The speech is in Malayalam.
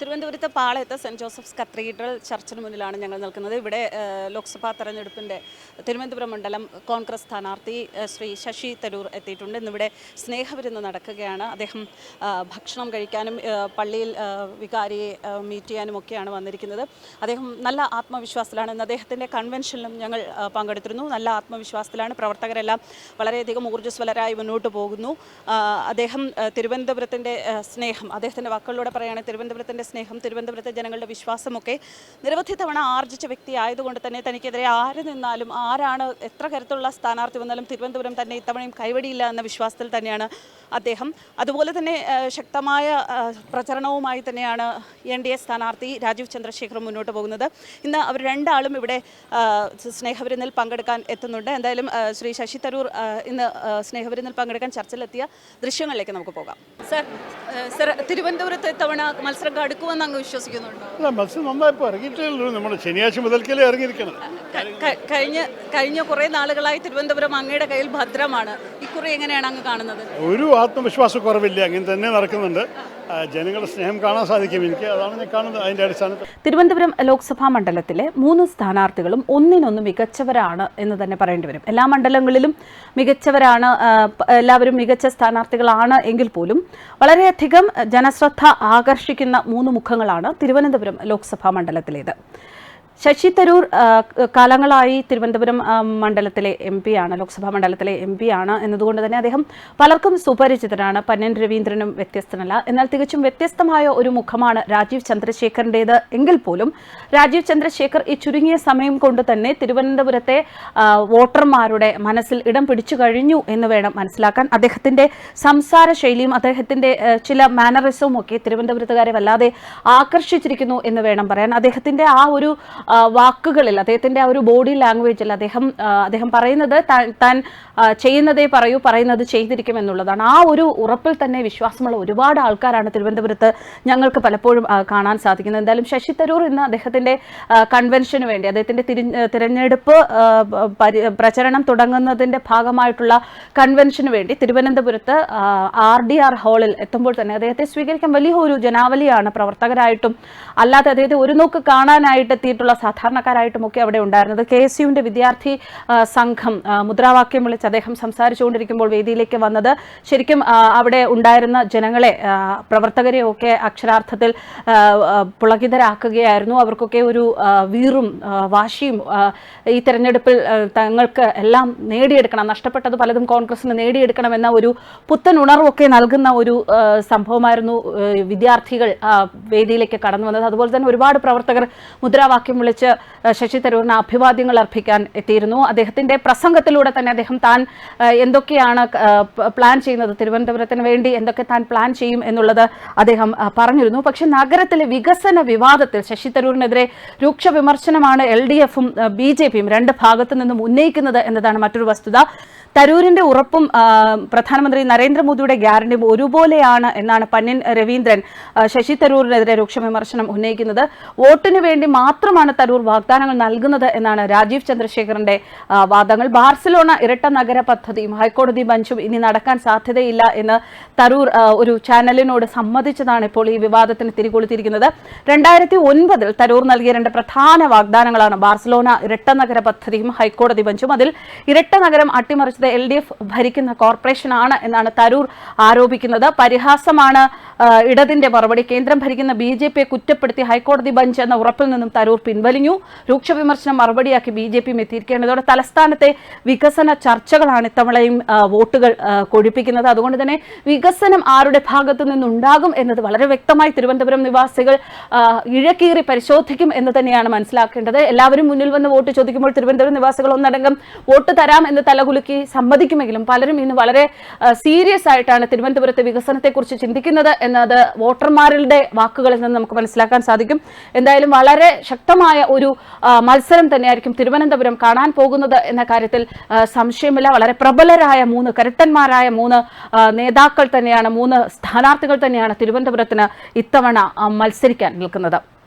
തിരുവനന്തപുരത്ത് പാളയത്ത് സെന്റ് ജോസഫ്സ് കത്തീഡ്രൽ ചർച്ചിന് മുന്നിലാണ് ഞങ്ങൾ നിൽക്കുന്നത്. ഇവിടെ ലോക്സഭാ തെരഞ്ഞെടുപ്പിന്റെ തിരുവനന്തപുരം മണ്ഡലം കോൺഗ്രസ് സ്ഥാനാർത്ഥി ശ്രീ ശശി തരൂർ എത്തിയിട്ടുണ്ട്. ഇന്നിവിടെ സ്നേഹവിരുന്ന് നടക്കുകയാണ്. അദ്ദേഹം ഭക്ഷണം കഴിക്കാനും പള്ളിയിൽ വികാരിയെ മീറ്റ് ചെയ്യാനും ഒക്കെയാണ് വന്നിരിക്കുന്നത്. അദ്ദേഹം നല്ല ആത്മവിശ്വാസത്തിലാണ് ഇന്ന് അദ്ദേഹത്തിന്റെ കൺവെൻഷനിലും ഞങ്ങൾ പങ്കെടുത്തിരുന്നു. നല്ല ആത്മവിശ്വാസത്തിലാണ്. പ്രവർത്തകരെല്ലാം വളരെയധികം ഊർജസ്വലരായി മുന്നോട്ട് പോകുന്നു. അദ്ദേഹം തിരുവനന്തപുരത്തിന്റെ സ്നേഹം അദ്ദേഹത്തിന്റെ വാക്കുകളിലൂടെ പറയുകയാണെങ്കിൽ തിരുവനന്തപുരത്തിന്റെ സ്നേഹം തിരുവനന്തപുരത്തെ ജനങ്ങളുടെ വിശ്വാസമൊക്കെ നിരവധി തവണ ആർജിച്ച വ്യക്തി ആയതുകൊണ്ട് തന്നെ തനിക്കെതിരെ ആര് നിന്നാലും ആരാണ് എത്ര കരുത്തുള്ള സ്ഥാനാർത്ഥി വന്നാലും തിരുവനന്തപുരം തന്നെ ഇത്തവണയും കൈവടിയില്ല എന്ന വിശ്വാസത്തിൽ തന്നെയാണ് അദ്ദേഹം. അതുപോലെ തന്നെ ശക്തമായ പ്രചരണവുമായി തന്നെയാണ് എൻ ഡി എ സ്ഥാനാർത്ഥി രാജീവ് ചന്ദ്രശേഖർ മുന്നോട്ട് പോകുന്നത്. ഇന്ന് അവർ രണ്ടാളും ഇവിടെ സ്നേഹവിരുന്നിൽ പങ്കെടുക്കാൻ എത്തുന്നുണ്ട്. എന്തായാലും ശ്രീ ശശി തരൂർ ഇന്ന് സ്നേഹവിരുന്നിൽ പങ്കെടുക്കാൻ ചർച്ചയിലെത്തിയ ദൃശ്യങ്ങളിലേക്ക് നമുക്ക് പോകാം. സർ സർ തിരുവനന്തപുരത്ത് ഇത്തവണ മത്സരം കടുക്കുമെന്ന് അങ്ങ് വിശ്വസിക്കുന്നുണ്ടോ? അല്ല മത്സ്യം നന്നായി ഇപ്പോൾ നമ്മുടെ നമ്മൾ ശനിയാഴ്ച മുതൽക്കല്ലേ ഇറങ്ങിയിരിക്കണം കഴിഞ്ഞ കഴിഞ്ഞ കുറേ നാളുകളായി തിരുവനന്തപുരം അങ്ങയുടെ കയ്യിൽ ഭദ്രമാണ്. ഇക്കുറി എങ്ങനെയാണ് അങ്ങ് കാണുന്നത്? ഒരു ആത്മവിശ്വാസക്കുറവില്ല. അങ്ങനെ തന്നെ നടക്കുന്നുണ്ട്. ജനങ്ങളുടെ സ്നേഹം കാണാൻ സാധിക്കും എനിക്ക്. അതാണ് ഞാൻ കാണുന്നത് അതിന്റെ അടിസ്ഥാനത്തിൽ. തിരുവനന്തപുരം ലോക്സഭാ മണ്ഡലത്തിലെ മൂന്ന് സ്ഥാനാർത്ഥികളും ഒന്നിനൊന്ന് മികച്ചവരാണ് എന്ന് തന്നെ പറയേണ്ടി വരും. എല്ലാ മണ്ഡലങ്ങളിലും മികച്ചവരാണ് എല്ലാവരും മികച്ച സ്ഥാനാർത്ഥികളാണ് എങ്കിൽ പോലും വളരെയധികം ജനശ്രദ്ധ ആകർഷിക്കുന്ന മൂന്ന് മുഖങ്ങളാണ് തിരുവനന്തപുരം ലോക്സഭാ മണ്ഡലത്തിലേത്. ശശി തരൂർ കാലങ്ങളായി തിരുവനന്തപുരം മണ്ഡലത്തിലെ എം പി ആണ് ലോക്സഭാ മണ്ഡലത്തിലെ എം പി ആണ് എന്നതുകൊണ്ട് തന്നെ അദ്ദേഹം പലർക്കും സുപരിചിതനാണ്. പന്നൻ രവീന്ദ്രനും വ്യത്യസ്തനല്ല. എന്നാൽ തികച്ചും വ്യത്യസ്തമായ ഒരു മുഖമാണ് രാജീവ് ചന്ദ്രശേഖറിന്റേത് എങ്കിൽ പോലും. രാജീവ് ചന്ദ്രശേഖർ ഈ ചുരുങ്ങിയ സമയം കൊണ്ട് തന്നെ തിരുവനന്തപുരത്തെ വോട്ടർമാരുടെ മനസ്സിൽ ഇടം പിടിച്ചു കഴിഞ്ഞു എന്ന് വേണം മനസ്സിലാക്കാൻ. അദ്ദേഹത്തിന്റെ സംസാര ശൈലിയും അദ്ദേഹത്തിന്റെ ചില മാനറിസവും ഒക്കെ തിരുവനന്തപുരത്തുകാരെ വല്ലാതെ ആകർഷിച്ചിരിക്കുന്നു എന്ന് വേണം പറയാൻ. അദ്ദേഹത്തിന്റെ ആ ഒരു വാക്കുകളിൽ അദ്ദേഹത്തിന്റെ ആ ഒരു ബോഡി ലാംഗ്വേജിൽ അദ്ദേഹം അദ്ദേഹം പറയുന്നത് താൻ- ചെയ്യുന്നതേ പറയൂ പറയുന്നത് ചെയ്തിരിക്കും എന്നുള്ളതാണ്. ആ ഒരു ഉറപ്പിൽ തന്നെ വിശ്വാസമുള്ള ഒരുപാട് ആൾക്കാരാണ് തിരുവനന്തപുരത്ത് ഞങ്ങൾക്ക് പലപ്പോഴും കാണാൻ സാധിക്കുന്നത്. എന്തായാലും ശശി തരൂർ ഇന്ന് അദ്ദേഹത്തിന്റെ കൺവെൻഷന് വേണ്ടി അദ്ദേഹത്തിന്റെ തിരി- തിരഞ്ഞെടുപ്പ് പ്രചരണം തുടങ്ങുന്നതിന്റെ ഭാഗമായിട്ടുള്ള കൺവെൻഷന് വേണ്ടി തിരുവനന്തപുരത്ത് ആർ ഡി ആർ ഹാളിൽ എത്തുമ്പോൾ തന്നെ അദ്ദേഹത്തെ സ്വീകരിക്കാൻ വലിയ ഒരു ജനാവലിയാണ് പ്രവർത്തകരായിട്ടും അല്ലാതെ അദ്ദേഹത്തെ ഒരു നോക്ക് കാണാനായിട്ട് എത്തിയിട്ടുള്ള സാധാരണക്കാരായിട്ടും ഒക്കെ അവിടെ ഉണ്ടായിരുന്നത്. കെ എസ് യുവിന്റെ വിദ്യാർത്ഥി സംഘം മുദ്രാവാക്യം വിളിച്ച് അദ്ദേഹം സംസാരിച്ചുകൊണ്ടിരിക്കുമ്പോൾ വേദിയിലേക്ക് വന്നത്. ശരിക്കും അവിടെ ഉണ്ടായിരുന്ന ജനങ്ങളെ പ്രവർത്തകരെ ഒക്കെ അക്ഷരാർത്ഥത്തിൽ പുളകിതരാക്കുകയായിരുന്നു. അവർക്കൊക്കെ ഒരു വീറും വാശിയും ഈ തെരഞ്ഞെടുപ്പിൽ തങ്ങൾക്ക് എല്ലാം നേടിയെടുക്കണം. നഷ്ടപ്പെട്ടത് പലതും കോൺഗ്രസിന് നേടിയെടുക്കണമെന്ന ഒരു പുത്തൻ ഉണർവൊക്കെ നൽകുന്ന ഒരു സംഭവമായിരുന്നു വിദ്യാർത്ഥികൾ വേദിയിലേക്ക് കടന്നു വന്നത്. അതുപോലെ തന്നെ ഒരുപാട് പ്രവർത്തകർ മുദ്രാവാക്യം വിളിച്ച് ശശി തരൂരിന് അഭിവാദ്യങ്ങൾ അർപ്പിക്കാൻ എത്തിയിരുന്നു. അദ്ദേഹത്തിന്റെ പ്രസംഗത്തിലൂടെ തന്നെ അദ്ദേഹം താൻ എന്തൊക്കെയാണ് പ്ലാൻ ചെയ്യുന്നത്? തിരുവനന്തപുരത്തിന് വേണ്ടി എന്തൊക്കെ താൻ പ്ലാൻ ചെയ്യും എന്നുള്ളത് അദ്ദേഹം പറഞ്ഞിരുന്നു. പക്ഷെ നഗരത്തിലെ വികസന വിവാദത്തിൽ ശശി തരൂരിനെതിരെ രൂക്ഷ വിമർശനമാണ് എൽ ഡി എഫും ബി ജെ പിയും രണ്ട് ഭാഗത്തു നിന്നും ഉന്നയിക്കുന്നത് എന്നതാണ് മറ്റൊരു വസ്തുത. തരൂരിന്റെ ഉറപ്പും പ്രധാനമന്ത്രി നരേന്ദ്രമോദിയുടെ ഗ്യാരണ്ടിയും ഒരുപോലെയാണ് എന്നാണ് പന്നിൻ രവീന്ദ്രൻ ശശി തരൂരിനെതിരെ രൂക്ഷ വിമർശനം ഉന്നയിക്കുന്നത്. വോട്ടിന് വേണ്ടി മാത്രമാണ് തരൂർ വാഗ്ദാനങ്ങൾ നൽകുന്നത് എന്നാണ് രാജീവ് ചന്ദ്രശേഖറിന്റെ വാദങ്ങൾ. ബാർസലോണ ഇരട്ട നഗര പദ്ധതിയും ഹൈക്കോടതി ബഞ്ചും ഇനി നടക്കാൻ സാധ്യതയില്ല എന്ന് തരൂർ ഒരു ചാനലിനോട് സമ്മതിച്ചതാണ് ഇപ്പോൾ ഈ വിവാദത്തിന് തിരികൊളുത്തിയിരിക്കുന്നത്. രണ്ടായിരത്തി ഒൻപതിൽ തരൂർ നൽകിയ രണ്ട് പ്രധാന വാഗ്ദാനങ്ങളാണ് ബാർസലോണ ഇരട്ട നഗര പദ്ധതിയും ഹൈക്കോടതി ബഞ്ചും. അതിൽ ഇരട്ട നഗരം അട്ടിമറിച്ചത് എൽ ഡി എഫ് ഭരിക്കുന്ന കോർപ്പറേഷനാണ് എന്നാണ് തരൂർ ആരോപിക്കുന്നത്. പരിഹാസമാണ് ഇടതിന്റെ മറുപടി. കേന്ദ്രം ഭരിക്കുന്ന ബി ജെ പിയെ കുറ്റപ്പെടുത്തി ഹൈക്കോടതി ബഞ്ച് എന്ന ഉറപ്പിൽ നിന്നും തരൂർ പിൻവലിഞ്ഞു രൂക്ഷ വിമർശനം മറുപടിയാക്കി ബി ജെ പിയും എത്തിയിരിക്കേണ്ടതോടെ തലസ്ഥാനത്തെ വികസന ചർച്ചകളാണ് ഇത്തവണയും വോട്ടുകൾ കൊഴിപ്പിക്കുന്നത്. അതുകൊണ്ട് തന്നെ വികസനം ആരുടെ ഭാഗത്തു നിന്നുണ്ടാകും എന്നത് വളരെ വ്യക്തമായി തിരുവനന്തപുരം നിവാസികൾ ഇഴക്കീറി പരിശോധിക്കും എന്ന് തന്നെയാണ് മനസ്സിലാക്കേണ്ടത്. എല്ലാവരും മുന്നിൽ വന്ന് വോട്ട് ചോദിക്കുമ്പോൾ തിരുവനന്തപുരം നിവാസികൾ ഒന്നടങ്കം വോട്ട് തരാം എന്ന് തലകുലുക്കി സമ്മതിക്കുമെങ്കിലും പലരും ഇന്ന് വളരെ സീരിയസ് ആയിട്ടാണ് തിരുവനന്തപുരത്തെ വികസനത്തെക്കുറിച്ച് ചിന്തിക്കുന്നത് എന്നത് വോട്ടർമാരുടെ വാക്കുകളിൽ നിന്ന് നമുക്ക് മനസ്സിലാക്കാൻ സാധിക്കും. എന്തായാലും വളരെ ശക്തമായ ഒരു ആ, മത്സരം തന്നെയായിരിക്കും തിരുവനന്തപുരം കാണാൻ പോകുന്നത് എന്ന കാര്യത്തിൽ സംശയമില്ല. വളരെ പ്രബലരായ മൂന്ന് കരുത്തന്മാരായ മൂന്ന് നേതാക്കൾ തന്നെയാണ് മൂന്ന് സ്ഥാനാർത്ഥികൾ തന്നെയാണ് തിരുവനന്തപുരത്തിന് ഇത്തവണ മത്സരിക്കാൻ നിൽക്കുന്നത്.